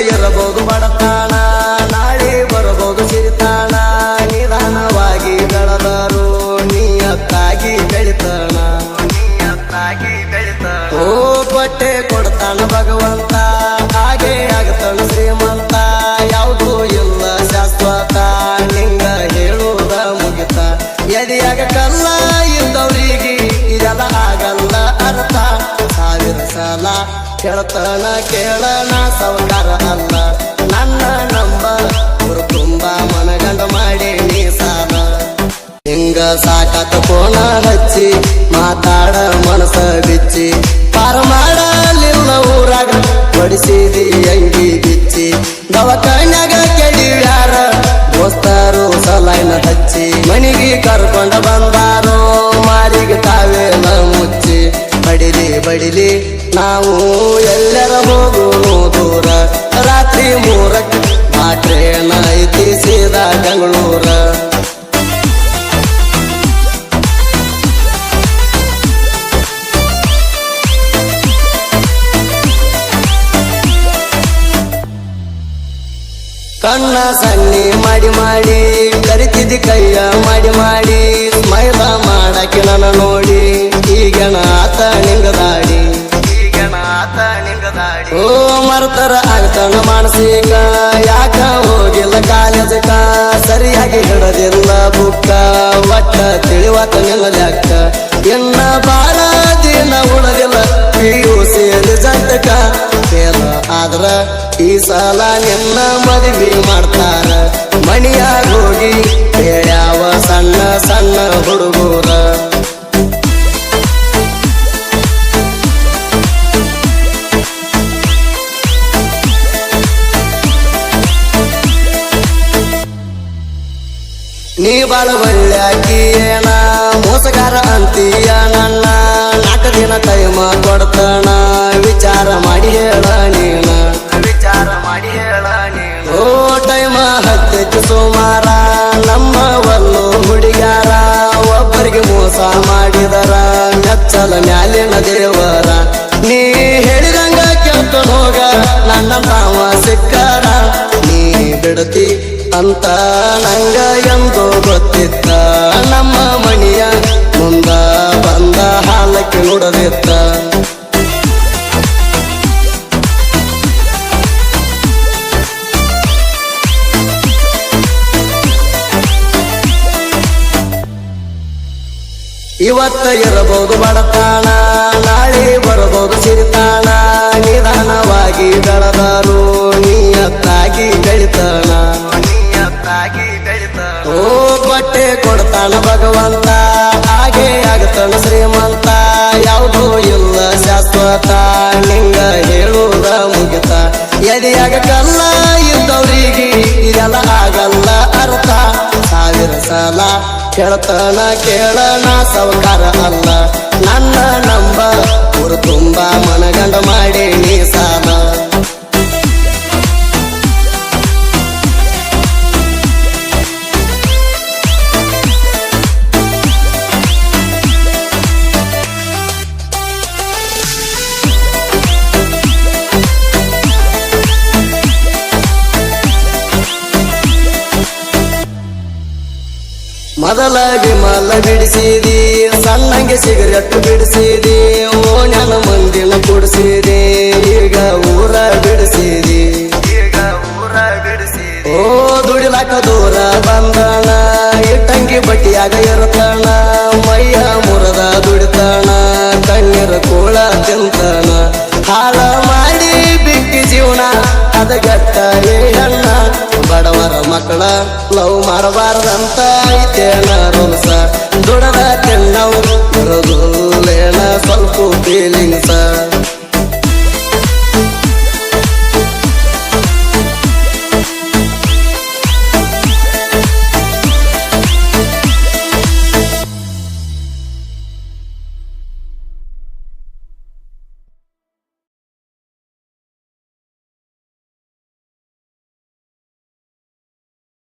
ಇರಬಹುದು ಬಡತಾಣ ಕೇಳ್ತಾನ ಕೇಳಣ ಸೌಂದರ ಅಲ್ಲ. ನನ್ನ ನಂಬ ಗುರು ತುಂಬ ಮನಗಂಡ ಮಾಡಿ ನೀ ಸಾಲ ಹಿಂಗ ಸಾಕಾತ ಕೋಣ ಹಚ್ಚಿ, ಮಾತಾಡ ಮನಸ ಬಿಚ್ಚಿ. ಪಾರ ಮಾಡಲಿಲ್ಲ ಊರಾಗ ಬಡಿಸಿದಿ ಅಂಗಿ ಬಿಚ್ಚಿ. ದವಾಖಾನ್ಯಾಗ ಕೆಡಿವ್ಯಾರ ದೋಸ್ತರು ಸಲೈನ ಹಚ್ಚಿ. ಮನಿಗೆ ಕರ್ಕೊಂಡ ಬಂದಾರೋ, ಮಾರಿಗೆ ತಾವೇನ ಮುಚ್ಚಿ. ಬಡಿಲಿ ಬಡಿಲಿ ನಾವು ಎಲ್ಲರ ಹೋಗುನು ದೂರ ರಾತ್ರಿ ಮೂರಕ್ಕೆ ಆ ಟ್ರೇನ್ ಐತಿ ಸೀದಾ ಬೆಂಗಳೂರ ಕಣ್ಣ ಸನ್ನಿ ಮಾಡಿ ಮಾಡಿ ಕರಿತಿದ್ದಿ ಕೈಯ ಮಾಡಿ ಮರ್ತರ ಆಗ್ತಾನ ಮಾನಸಿಕ. ಯಾಕ ಹೋಗಿಲ್ಲ ಕಾಲೇಜಕ ಸರಿಯಾಗಿ ಹಿಡದಿಲ್ಲ ಬುಕ್ಕ. ಒಟ್ಟ ತಿಳಿವತ್ತ ನಿಲ್ಲ ಎನ್ನ ಇನ್ನ ಬಾಳ ದಿನ ಉಳದಿಲ್ಲ. ಪಿಯು ಸೇರಿ ಜಂತಕ. ಆದ್ರ ಈ ಸಲ ನಿನ್ನ ಮದುವೆ ಮಾಡ್ತಾರ. ದಿನ ಟೈಮ ಕೊಡ್ತಾನ. ವಿಚಾರ ಮಾಡಿ ಹೇಳ ನೀನ. ವಿಚಾರ ಮಾಡಿ ಹೇಳ ನೀನು. ಓ ಟೈಮ ಹತ್ತೈತಿ ಸುಮಾರ. ನಮ್ಮ ಒಲ್ಲು ಹುಡುಗಾರ ಒಬ್ಬರಿಗೆ ಮೋಸ ಮಾಡಿದರ. ಮೆಚ್ಚಲ ಮ್ಯಾಲಿನ ದೇವರ. ನೀ ಹೇಳಿದಂಗ ಕೇಳ್ಕೊಂಡು ಹೋಗ. ನನ್ನ ತಾವ ಸಿಕ್ಕಾರ. ನೀ ಬಿಡತಿ ಅಂತ ನಂಗ ಎಂದು ಗೊತ್ತಿತ್ತ. ನಮ್ಮ ಮಣಿಯ ಮುಂದ ಬಂದ ಹಾಲಕ್ಕೆ ನೋಡದಿತ್ತ ಇವತ್ತ ಇರಬಹುದು ಬಡತಾಣ, ನಾಳೆ ಬರಬಹುದು ಸಿರಿತಾಣ. ನಿಧಾನವಾಗಿ ಬೆಳೆದರು ಕೊಡ್ತಾನ ಭಗವಂತ, ಹಾಗೆ ಆಗತನ ಶ್ರೀಮಂತ. ಯಾವುದು ಇಲ್ಲ ಶಾಶ್ವತ, ನಿಂಗ ಹೇಳುವುದ ಮುಗಿತ. ಎದೆಯಾಗ ಕಲ್ಲ ಇದ್ದವರಿಗೆ ಇದೆಲ್ಲ ಆಗಲ್ಲ ಅರ್ಥ. ಸಾವಿರ ಸಲ ಕೇಳ್ತಾನ ಕೇಳಣ ಸೌಕಾರ ಅಲ್ಲ. ನನ್ನ ನಂಬ, ಊರು ತುಂಬ ಮನಗಂಡ ಮೊದಲ ವಿಮಲ ಬಿಡಿಸಿದಿ, ಸಣ್ಣಂಗೆ ಸಿಗರೆಟ್ ಬಿಡಿಸಿದಿ ಓಣ್ಯನ ಮಂದಿನ ಕೊಡಿಸಿದೆ, ಈಗ ಊರ ಬಿಡಿಸಿದಿ. ಓ ದುಡಿಲಾಕ ದೂರ ಬಂದಣ ಇಟ್ಟಂಗಿ ಬಟ್ಟಿಯಾಗ ಇರುತ್ತಣ ಮೈಯ ಮುರದ ದುಡಿತಾಣ ಕಣ್ಣೀರ ಕೂಳ ತಿಂತಾನ. ಹಾಳ ಮಾಡಿ ಬಿಟ್ಟಿ ಜೀವನ ಅದಗಟ್ಟ ಮಕ್ಕಳ ಲವ್ ಮಾಡಬಾರ್ದಂತ ಐತೇನ ರೂಲ್ಸ ದುಡದ ತಿನ್ನ